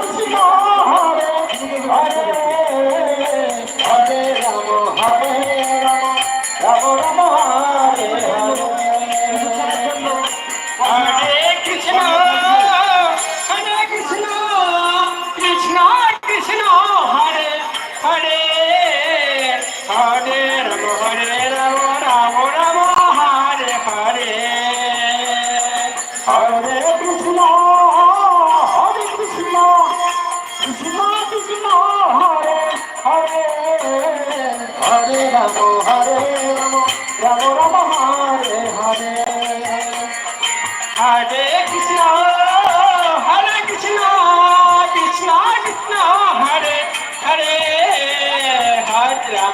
Baltimore.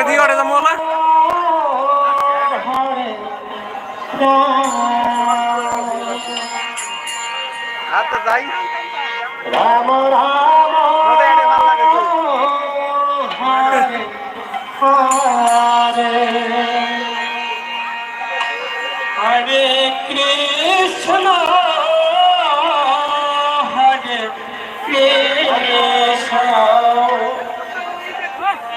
এটা দিয়ে ওটা যাব হরে আচ্ছা যাই রাম রাম হরে কৃষ্ণ হরে কৃষ্ণ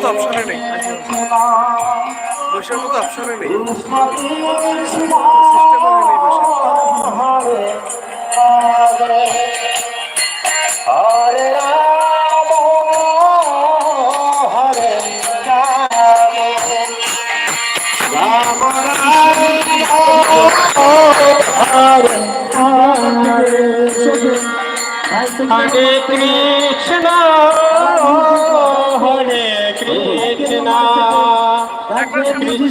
মতো অপশনে নেই বৈশার মতো অপশনে নেই হরে রাম